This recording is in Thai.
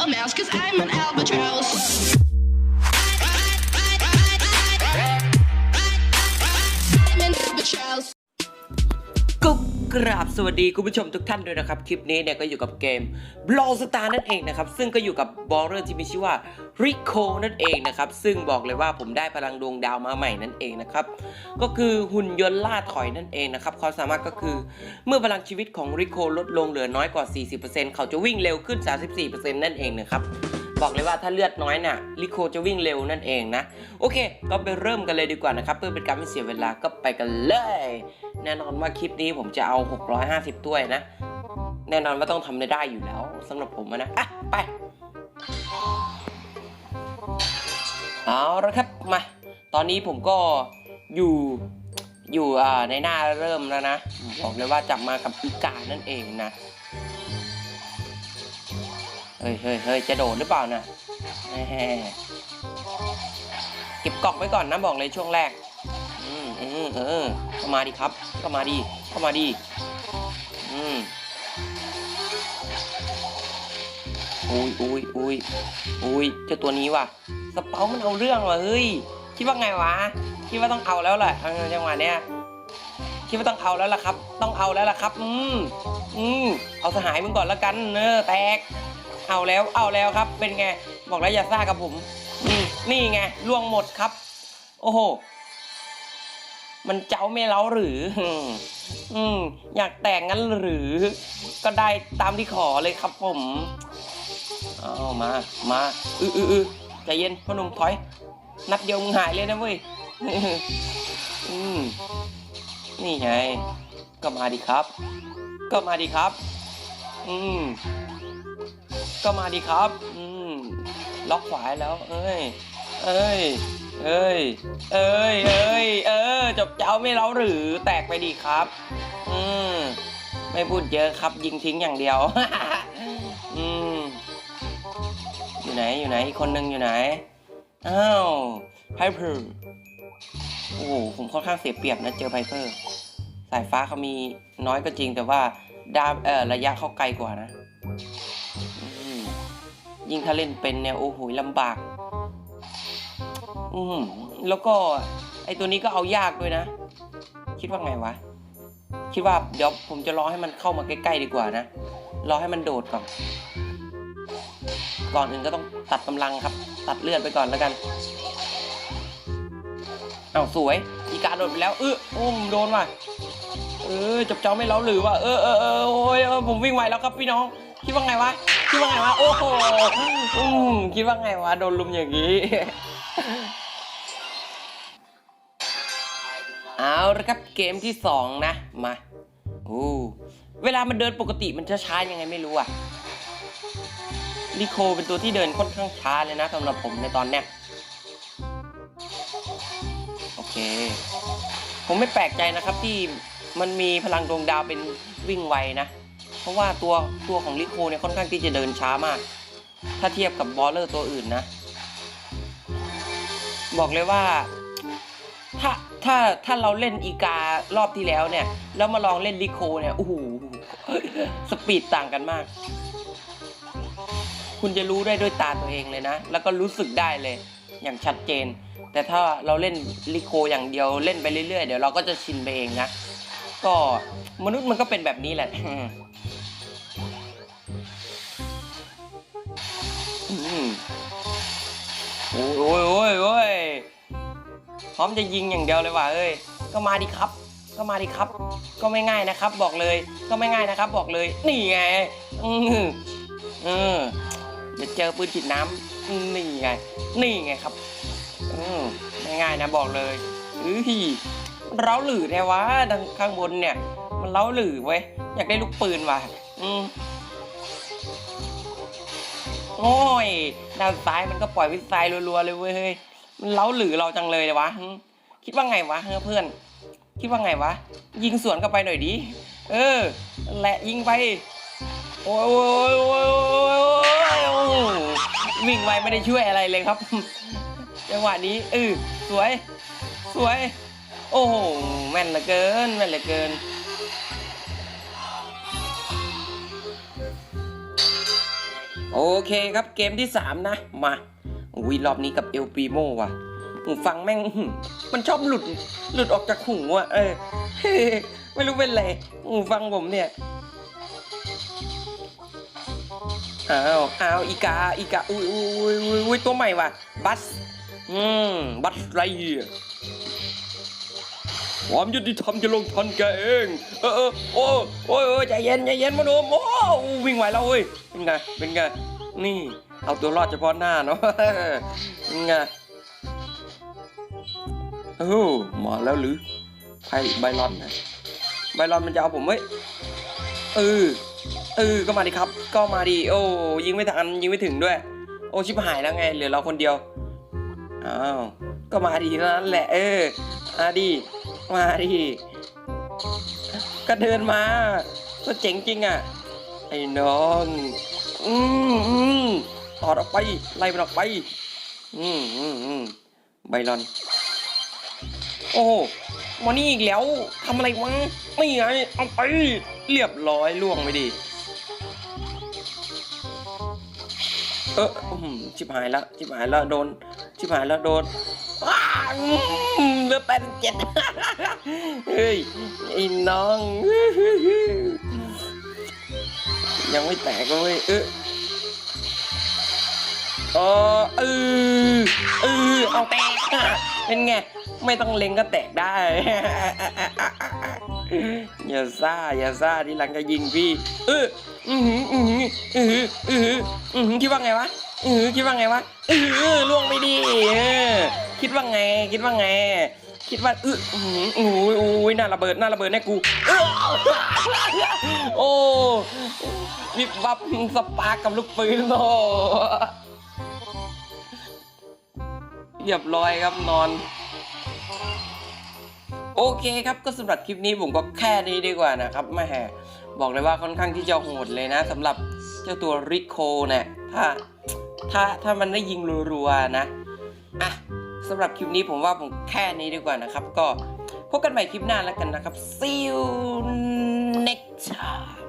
a mouse, cause I'm an albatross. กราบสวัสดีคุณผู้ชมทุกท่านด้วยนะครับ คลิปนี้เนี่ยก็อยู่กับเกม Brawl Star นั่นเองนะครับ ซึ่งก็อยู่กับบอลเลอร์ที่มีชื่อว่า Rico นั่นเองนะครับ ซึ่งบอกเลยว่าผมได้พลังดวงดาวมาใหม่นั่นเองนะครับ ก็คือหุ่นยนต์ล่าถอยนั่นเองนะครับความสามารถก็คือเมื่อพลังชีวิตของ Rico ลดลงเหลือน้อยกว่า 40%เขาจะวิ่งเร็วขึ้น 34%นั่นเองนะครับ บอกเลยว่าถ้าเลือดน้อยน่ะลิโคจะวิ่งเร็วนั่นเองนะ โอเค ก็ไปเริ่มกันเลยดีกว่านะครับ เพื่อเป็นการไม่เสียเวลาก็ไปกันเลย แน่นอนว่าคลิปนี้ผมจะเอา 650 ถ้วยนะ แน่นอนว่าต้องทำได้อยู่แล้วสำหรับผมนะอะไปเอาละครับมา ตอนนี้ผมก็อยู่อยู่ในหน้าเริ่มแล้วนะ บอกเลยว่าจับมากับอีกานั่นเองนะ เฮ้ยเฮ้ยเฮ้ยจะโดดหรือเปล่านะเก็บกล่องไว้ก่อนนะบอกเลยช่วงแรก อืมอืมเออเข้ามาดีครับเข้ามาดีเข้ามาดี อืมอุ้ยอุ้ยอุ้ยอุ้ยเจ้าตัวนี้ว่ะสเปามันเอาเรื่องว่ะเฮ้ยคิดว่าไงวะคิดว่าต้องเอาแล้วแหละจังหวะเนี้ยคิดว่าต้องเอาแล้วล่ะครับ ต้องเอาแล้วล่ะครับ อืมอืมเอาสหายมึงก่อนล้วกันเนอแตก เอาแล้วเอาแล้วครับ เป็นไง บอกแล้วอย่าซ่ากับผมนี่นี่ไงล่วงหมดครับ โอ้โห มันเจ้าไม่เล้าหรือ อืมอยากแต่งงั้นหรือ ก็ได้ตามที่ขอเลยครับผมเอามามาอืออืออือใจเย็นพ่อหนุ่มถอย นัดเดียวมึงหายเลยนะเว้ยอืมนี่ไง ก็มาดีครับ ก็มาดีครับ อืม ก็มาดีครับ อืม ล็อกขวาแล้ว เอ้ย เอ้ย เอ้ย เอ้ย เอ้ย เออ จบเจ้าไม่เล้าหรือ แตกไปดีครับ อืม ไม่พูดเยอะครับยิงทิ้งอย่างเดียว อืม อยู่ไหน อยู่ไหน อีกคนนึงอยู่ไหน อ้าว ไพเพอร์ โอ้โห ผมค่อนข้างเสียเปรียบนะเจอไพเพอร์ สายฟ้าเขามีน้อยก็จริงแต่ว่าดาเออระยะเขาไกลกว่านะ ยิ่งถ้าเล่นเป็นเนี่ยโอ้โหลำบาก อืมแล้วก็ไอตัวนี้ก็เอายากด้วยนะ คิดว่าไงวะ คิดว่าเดี๋ยวผมจะรอให้มันเข้ามาใกล้ๆดีกว่านะ รอให้มันโดดก่อน ก่อนอื่นก็ต้องตัดกำลังครับ ตัดเลือดไปก่อนแล้วกัน เอาสวย อีกาโดดไปแล้ว เออโอ้มโดนว่ะ เออจับเจ้าไม่เล้าหรือว่ะเออเออเออโอ้ยผมวิ่งไวแล้วครับพี่น้อง คิดว่าไงวะ คิดว่าไงวะ โอ้โหอืมคิดว่าไงวะ โดนลุมอย่างนี้ เอาละครับเกมที่สองนะ มาโอ้เวลามันเดินปกติมันจะช้ายังไงไม่รู้อะลิโคเป็นตัวที่เดินค่อนข้างช้าเลยนะสำหรับผมในตอนเนี้ยโอเค ผมไม่แปลกใจนะครับที่มันมีพลังดวงดาวเป็นวิ่งไวนะ ราะว่าตัวตัวของลิโคเนี่ยค่อนข้างที่จะเดินช้ามาก ถ้าเทียบกับบอลเลอร์ตัวอื่นนะ บอกเลยว่าถ้าถ้าถ้าเราเล่นอีการอบที่แล้วเนี่ย แล้วมาลองเล่นลิโคเนี่ยโอ้โหสปีดต่างกันมาก คุณจะรู้ได้ด้วยตาตัวเองเลยนะ แล้วก็รู้สึกได้เลย อย่างชัดเจน แต่ถ้าเราเล่นลิโคอย่างเดียวเล่นไปเรื่อยๆ เดี๋ยวเราก็จะชินไปเองนะ ก็มนุษย์มันก็เป็นแบบนี้แหละ ยโอ้ยโอ้ยโอ้ยพร้อมจะยิงอย่างเดียวเลยว่ะเอ้ย ก็มาดิครับ ก็มาดิครับ ก็ไม่ง่ายนะครับ บอกเลย ก็ไม่ง่ายนะครับ บอกเลย นี่ไง อืมเออเดี๋ยวเจอปืนฉีดน้ำนี่ไง นี่ไงครับอืมง่ายนะบอกเลยเอ้ยเล้าหลือแท้วะดังข้างบนเนี่ย มันเล้าหลือเว้ย อยากได้ลูกปืนว่ะ อืม โอ้ยด้านซ้ายมันก็ปล่อยวิสัยรัวๆเลยเว้ยมันเล้าหลือเราจังเลยเลยวะคิดว่าไงวะเพื่อน คิดว่าไงวะ ยิงสวนเข้าไปหน่อยดิเออแหละยิงไปโอ้ยโอ้ยโอ้ยโอ้ยโอ้ยวิ่งไวไม่ได้ช่วยอะไรเลยครับจังหวะนี้เออสวย สวย โอ้โหแม่นเหลือเกินแม่นเหลือเกิน เคครับเกมที่ 3 นะ มาอุ้ยรอบนี้กับเอลปีโมว่ะหูฟังแม่ง มันชอบหลุด หลุดออกจากหูอะ เออ ไม่รู้เป็นไรหูฟังผมเนี่ย อ้าวอ้าวอีกา อีกา อุ้ยอุ้ยอุ้ยอุ้ยตัวใหม่ว่ะ บัส อืม บัสไรเยียความยุติธรรมจะลงทันแกเอง เออเออโอ้โอ้ยโอ้ยใจเย็นใจเย็นมาโดมโอ้วิ่งไหวแล้วเว้ย เป็นไง เป็นไง นี่ เอาตัวรอดเฉพาะหน้าเนาะไงโอ้มาแล้วหรือไพ่ไบรอนนะไบรอนมันจะเอาผมไว้เออเออก็มาดิครับ ก็มาดิโอ้ยิงไม่ทันยิงไม่ถึงด้วย โอ้ชิบหายแล้วไงเหลือเราคนเดียวอ้าวก็มาดินั่นแหละ เออมาดิมาดิก็เดินมาก็เจ๋งจริงอะไอ้น้อง อืมอืมถอดออกไป ไล่มันออกไป อืมอืมอืมไบรอน โอ้โหมานี่อีกแล้วทำอะไรวะไม่ไงเอาไป เรียบร้อยล่วงไปดิ เอออื้อหือชิบหายแล้วชิบหายแล้วโดน ชิบหายแล้วโดนอ้าอืมเหลือแปดเจ็ดเฮ้ยไอ้น้อง ยังไม่แตกเลยเออเออเออเออเอาแตกเป็นไง ไม่ต้องเล็งก็แตกได้ อย่าซ่า อย่าซ่าที่หลังจะยิงพี่ เอออือหืออือหืออือหืออือหืออือหือคิดว่าไงวะอือหือคิดว่าไงวะเออล่วงไม่ดีคิดว่าไง คิดว่าไง คิดว่าเอออือหืออุ้ยอุ้ยหน้าระเบิดหน้าระเบิดแน่กูเออโอ้วิบวับสปาร์กกับลูกปืนโลเรียบร้อยครับนอน โอเคครับก็สำหรับคลิปนี้ผมก็แค่นี้ดีกว่านะครับแม่บอกเลยว่าค่อนข้างที่จะโหดเลยนะสำหรับเจ้าตัวริโคเนี่ยถ้าถ้าถ้ามันได้ยิงรัวๆนะอะ สำหรับคลิปนี้ผมว่าผมแค่นี้ดีกว่านะครับ ก็พบกันใหม่คลิปหน้าแล้วกันนะครับ see you next time